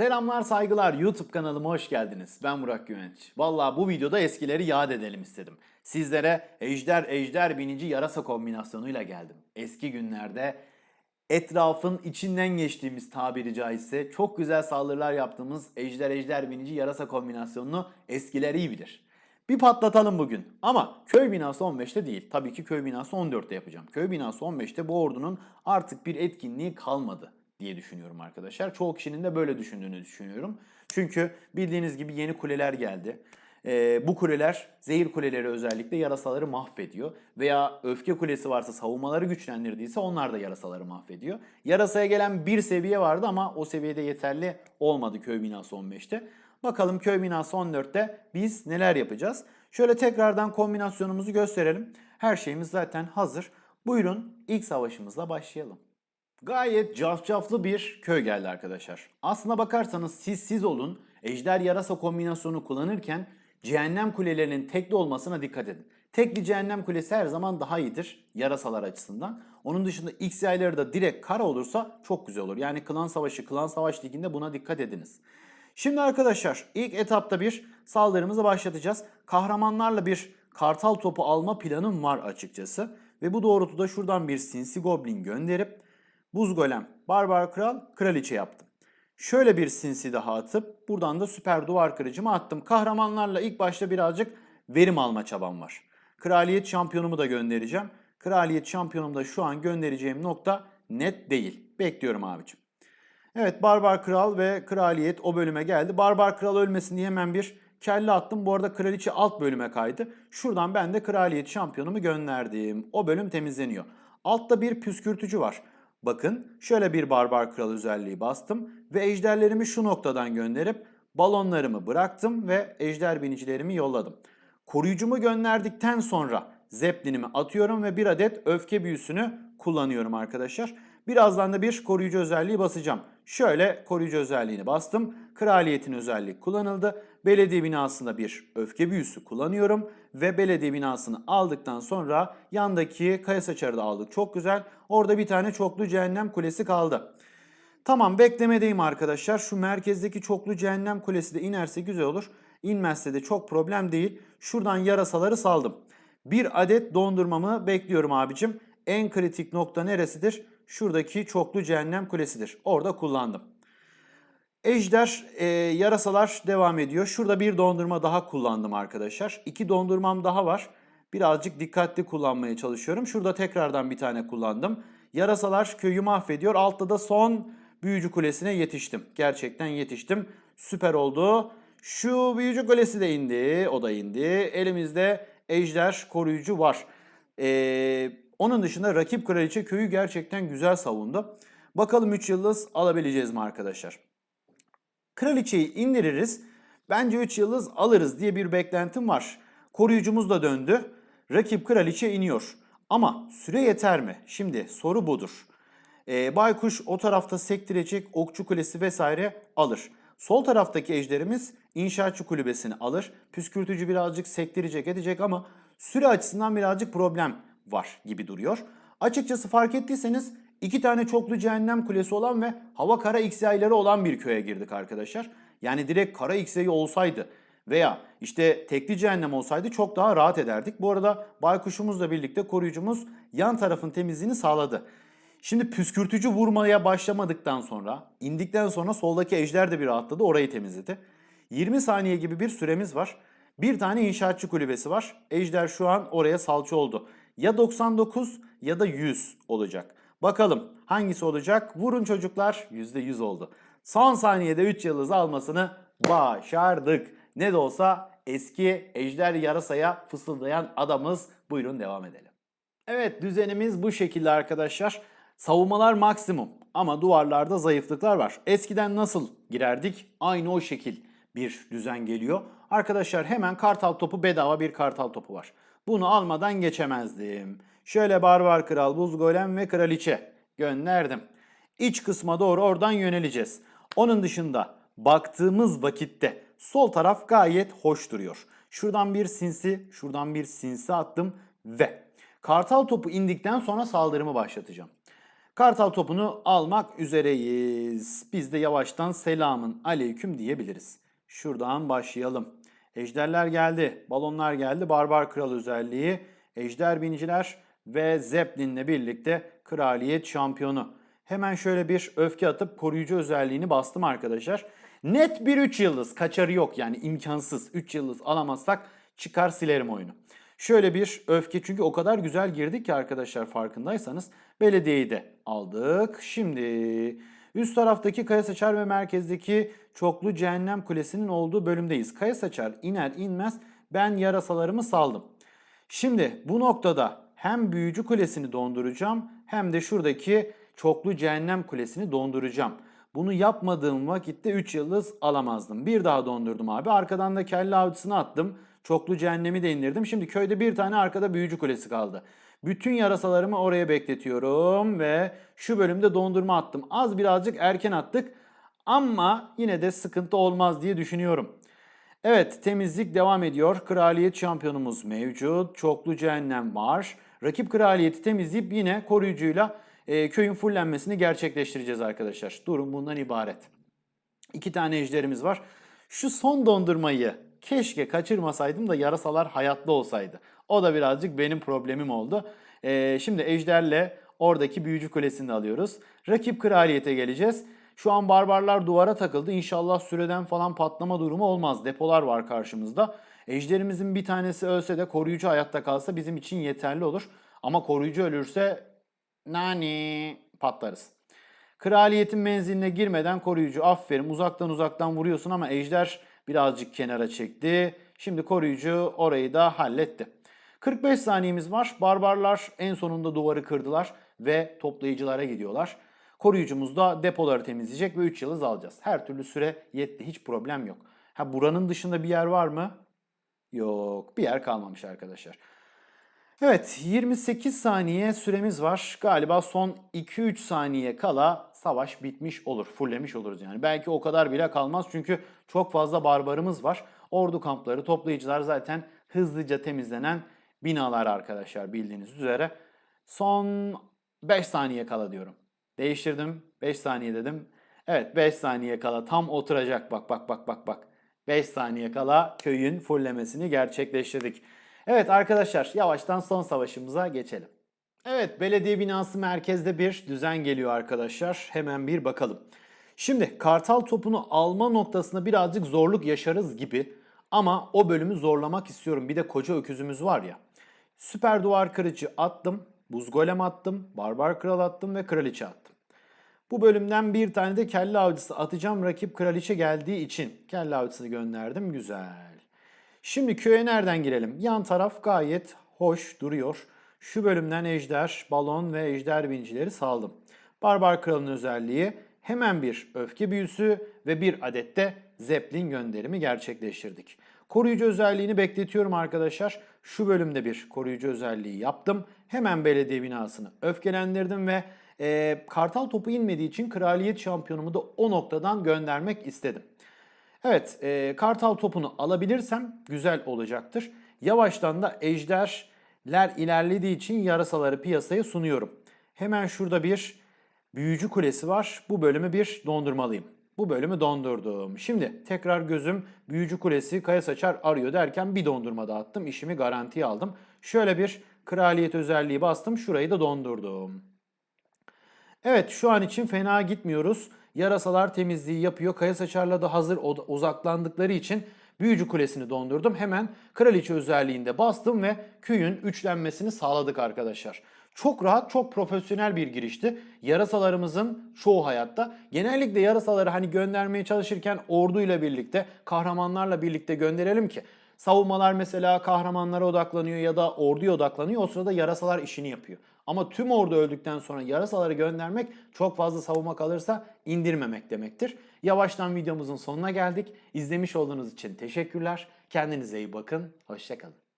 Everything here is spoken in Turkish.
Selamlar saygılar YouTube kanalıma hoş geldiniz. Ben Burak Güvenç. Valla bu videoda eskileri yad edelim istedim. Sizlere ejder ejder binici yarasa kombinasyonuyla geldim. Eski günlerde etrafın içinden geçtiğimiz tabiri caizse çok güzel saldırılar yaptığımız ejder ejder binici yarasa kombinasyonunu eskiler iyi bilir. Bir patlatalım bugün. Ama köy binası 15'te değil. Tabii ki köy binası 14'te yapacağım. Köy binası 15'te bu ordunun artık bir etkinliği kalmadı diye düşünüyorum arkadaşlar. Çoğu kişinin de böyle düşündüğünü düşünüyorum. Çünkü bildiğiniz gibi yeni kuleler geldi. Ee, bu kuleler zehir kuleleri özellikle yarasaları mahvediyor. Veya öfke kulesi varsa savunmaları güçlendirdiyse onlar da yarasaları mahvediyor. Yarasaya gelen bir seviye vardı ama o seviyede yeterli olmadı köy binası 15'te. Bakalım köy binası 14'te biz neler yapacağız? Şöyle tekrardan kombinasyonumuzu gösterelim. Her şeyimiz zaten hazır. Buyurun ilk savaşımızla başlayalım. Gayet cafcaflı bir köy geldi arkadaşlar. Aslına bakarsanız siz siz olun ejder yarasa kombinasyonu kullanırken cehennem kulelerinin tekli olmasına dikkat edin. Tekli cehennem kulesi her zaman daha iyidir yarasalar açısından. Onun dışında X yayları da direkt kara olursa çok güzel olur. Yani klan savaşı, klan savaş liginde buna dikkat ediniz. Şimdi arkadaşlar ilk etapta bir saldırımızı başlatacağız. Kahramanlarla bir kartal topu alma planım var açıkçası. Ve bu doğrultuda şuradan bir sinsi goblin gönderip buz golem, barbar kral, kraliçe yaptım. Şöyle bir sinsi daha atıp buradan da süper duvar kırıcımı attım. Kahramanlarla ilk başta birazcık verim alma çabam var. Kraliyet şampiyonumu da göndereceğim. Kraliyet şampiyonum da şu an göndereceğim nokta net değil. Bekliyorum abicim. Evet Barbar Kral ve Kraliyet o bölüme geldi. Barbar Kral ölmesin diye hemen bir kelle attım. Bu arada Kraliçe alt bölüme kaydı. Şuradan ben de Kraliyet şampiyonumu gönderdim. O bölüm temizleniyor. Altta bir püskürtücü var. Bakın şöyle bir Barbar Kral özelliği bastım ve ejderlerimi şu noktadan gönderip balonlarımı bıraktım ve ejder binicilerimi yolladım. Koruyucumu gönderdikten sonra Zeppelin'imi atıyorum ve bir adet öfke büyüsünü kullanıyorum arkadaşlar. Birazdan da bir koruyucu özelliği basacağım. Şöyle koruyucu özelliğini bastım. Kraliyetin özelliği kullanıldı. Belediye binasında bir öfke büyüsü kullanıyorum. Ve belediye binasını aldıktan sonra yandaki kaya saçarı da aldık. Çok güzel. Orada bir tane çoklu cehennem kulesi kaldı. Tamam beklemedeyim arkadaşlar. Şu merkezdeki çoklu cehennem kulesi de inerse güzel olur. İnmezse de çok problem değil. Şuradan yarasaları saldım. Bir adet dondurmamı bekliyorum abicim. En kritik nokta neresidir? Şuradaki çoklu cehennem kulesidir. Orada kullandım. Ejder e, yarasalar devam ediyor. Şurada bir dondurma daha kullandım arkadaşlar. İki dondurmam daha var. Birazcık dikkatli kullanmaya çalışıyorum. Şurada tekrardan bir tane kullandım. Yarasalar köyü mahvediyor. Altta da son büyücü kulesine yetiştim. Gerçekten yetiştim. Süper oldu. Şu büyücü kulesi de indi. O da indi. Elimizde ejder koruyucu var. Ee, onun dışında rakip kraliçe köyü gerçekten güzel savundu. Bakalım 3 yıldız alabileceğiz mi arkadaşlar? Kraliçeyi indiririz. Bence 3 yıldız alırız diye bir beklentim var. Koruyucumuz da döndü. Rakip kraliçe iniyor. Ama süre yeter mi? Şimdi soru budur. Ee, Baykuş o tarafta sektirecek okçu kulesi vesaire alır. Sol taraftaki ejderimiz inşaatçı kulübesini alır. Püskürtücü birazcık sektirecek edecek ama süre açısından birazcık problem var gibi duruyor. Açıkçası fark ettiyseniz iki tane çoklu cehennem kulesi olan ve hava kara x olan bir köye girdik arkadaşlar. Yani direkt kara x olsaydı veya işte tekli cehennem olsaydı çok daha rahat ederdik. Bu arada baykuşumuzla birlikte koruyucumuz yan tarafın temizliğini sağladı. Şimdi püskürtücü vurmaya başlamadıktan sonra indikten sonra soldaki ejder de bir rahatladı orayı temizledi. 20 saniye gibi bir süremiz var. Bir tane inşaatçı kulübesi var. Ejder şu an oraya salça oldu. Ya 99 ya da 100 olacak. Bakalım hangisi olacak? Vurun çocuklar %100 oldu. Son saniyede 3 yıldız almasını başardık. Ne de olsa eski ejder yarasaya fısıldayan adamız. Buyurun devam edelim. Evet düzenimiz bu şekilde arkadaşlar. Savunmalar maksimum ama duvarlarda zayıflıklar var. Eskiden nasıl girerdik? Aynı o şekil bir düzen geliyor. Arkadaşlar hemen kartal topu bedava bir kartal topu var. Bunu almadan geçemezdim. Şöyle barbar kral, buz golem ve kraliçe gönderdim. İç kısma doğru oradan yöneleceğiz. Onun dışında baktığımız vakitte sol taraf gayet hoş duruyor. Şuradan bir sinsi, şuradan bir sinsi attım ve kartal topu indikten sonra saldırımı başlatacağım. Kartal topunu almak üzereyiz. Biz de yavaştan selamın aleyküm diyebiliriz. Şuradan başlayalım. Ejderler geldi, balonlar geldi, barbar kral özelliği, ejder biniciler ve Zeppelin'le birlikte kraliyet şampiyonu. Hemen şöyle bir öfke atıp koruyucu özelliğini bastım arkadaşlar. Net bir 3 yıldız, kaçarı yok yani imkansız. 3 yıldız alamazsak çıkar silerim oyunu. Şöyle bir öfke çünkü o kadar güzel girdik ki arkadaşlar farkındaysanız belediyeyi de aldık. Şimdi üst taraftaki Kaya Saçar ve merkezdeki çoklu cehennem kulesinin olduğu bölümdeyiz. Kaya Saçar iner inmez ben yarasalarımı saldım. Şimdi bu noktada hem büyücü kulesini donduracağım hem de şuradaki çoklu cehennem kulesini donduracağım. Bunu yapmadığım vakitte 3 yıldız alamazdım. Bir daha dondurdum abi. Arkadan da kelle avcısını attım. Çoklu cehennemi de indirdim. Şimdi köyde bir tane arkada büyücü kulesi kaldı. Bütün yarasalarımı oraya bekletiyorum ve şu bölümde dondurma attım. Az birazcık erken attık ama yine de sıkıntı olmaz diye düşünüyorum. Evet temizlik devam ediyor. Kraliyet şampiyonumuz mevcut. Çoklu cehennem var. Rakip kraliyeti temizleyip yine koruyucuyla e, köyün fullenmesini gerçekleştireceğiz arkadaşlar. Durum bundan ibaret. İki tane ejderimiz var. Şu son dondurmayı keşke kaçırmasaydım da yarasalar hayatta olsaydı. O da birazcık benim problemim oldu. E, şimdi ejderle oradaki büyücü kulesini alıyoruz. Rakip kraliyete geleceğiz. Şu an barbarlar duvara takıldı. İnşallah süreden falan patlama durumu olmaz. Depolar var karşımızda. Ejderimizin bir tanesi ölse de koruyucu hayatta kalsa bizim için yeterli olur. Ama koruyucu ölürse nani patlarız. Kraliyetin menziline girmeden koruyucu aferin uzaktan uzaktan vuruyorsun ama ejder birazcık kenara çekti. Şimdi koruyucu orayı da halletti. 45 saniyemiz var. Barbarlar en sonunda duvarı kırdılar ve toplayıcılara gidiyorlar. Koruyucumuz da depoları temizleyecek ve 3 yıldız alacağız. Her türlü süre yetti. Hiç problem yok. Ha buranın dışında bir yer var mı? Yok. Bir yer kalmamış arkadaşlar. Evet 28 saniye süremiz var. Galiba son 2-3 saniye kala savaş bitmiş olur. Fullemiş oluruz yani. Belki o kadar bile kalmaz çünkü çok fazla barbarımız var. Ordu kampları, toplayıcılar zaten hızlıca temizlenen binalar arkadaşlar bildiğiniz üzere. Son 5 saniye kala diyorum. Değiştirdim. 5 saniye dedim. Evet 5 saniye kala tam oturacak. Bak bak bak bak bak. 5 saniye kala köyün fullemesini gerçekleştirdik. Evet arkadaşlar yavaştan son savaşımıza geçelim. Evet belediye binası merkezde bir düzen geliyor arkadaşlar. Hemen bir bakalım. Şimdi kartal topunu alma noktasında birazcık zorluk yaşarız gibi. Ama o bölümü zorlamak istiyorum. Bir de koca öküzümüz var ya. Süper duvar kırıcı attım. Buz golem attım. Barbar kral attım ve kraliçe attım. Bu bölümden bir tane de kelle avcısı atacağım. Rakip kraliçe geldiği için kelle avcısını gönderdim. Güzel. Şimdi köye nereden girelim? Yan taraf gayet hoş duruyor. Şu bölümden ejder, balon ve ejder bincileri saldım. Barbar kralın özelliği hemen bir öfke büyüsü ve bir adet de zeppelin gönderimi gerçekleştirdik. Koruyucu özelliğini bekletiyorum arkadaşlar. Şu bölümde bir koruyucu özelliği yaptım. Hemen belediye binasını öfkelendirdim ve e, kartal topu inmediği için kraliyet şampiyonumu da o noktadan göndermek istedim. Evet, e, kartal topunu alabilirsem güzel olacaktır. Yavaştan da ejderler ilerlediği için yarasaları piyasaya sunuyorum. Hemen şurada bir büyücü kulesi var. Bu bölümü bir dondurmalıyım. Bu bölümü dondurdum. Şimdi tekrar gözüm büyücü kulesi kaya saçar arıyor derken bir dondurma da attım. İşimi garantiye aldım. Şöyle bir kraliyet özelliği bastım. Şurayı da dondurdum. Evet şu an için fena gitmiyoruz. Yarasalar temizliği yapıyor. Kaya saçarla da hazır uzaklandıkları için büyücü kulesini dondurdum. Hemen kraliçe özelliğinde bastım ve köyün üçlenmesini sağladık arkadaşlar. Çok rahat, çok profesyonel bir girişti. Yarasalarımızın çoğu hayatta. Genellikle yarasaları hani göndermeye çalışırken orduyla birlikte, kahramanlarla birlikte gönderelim ki savunmalar mesela kahramanlara odaklanıyor ya da orduya odaklanıyor. O sırada yarasalar işini yapıyor. Ama tüm ordu öldükten sonra yarasaları göndermek çok fazla savunma kalırsa indirmemek demektir. Yavaştan videomuzun sonuna geldik. İzlemiş olduğunuz için teşekkürler. Kendinize iyi bakın. Hoşçakalın.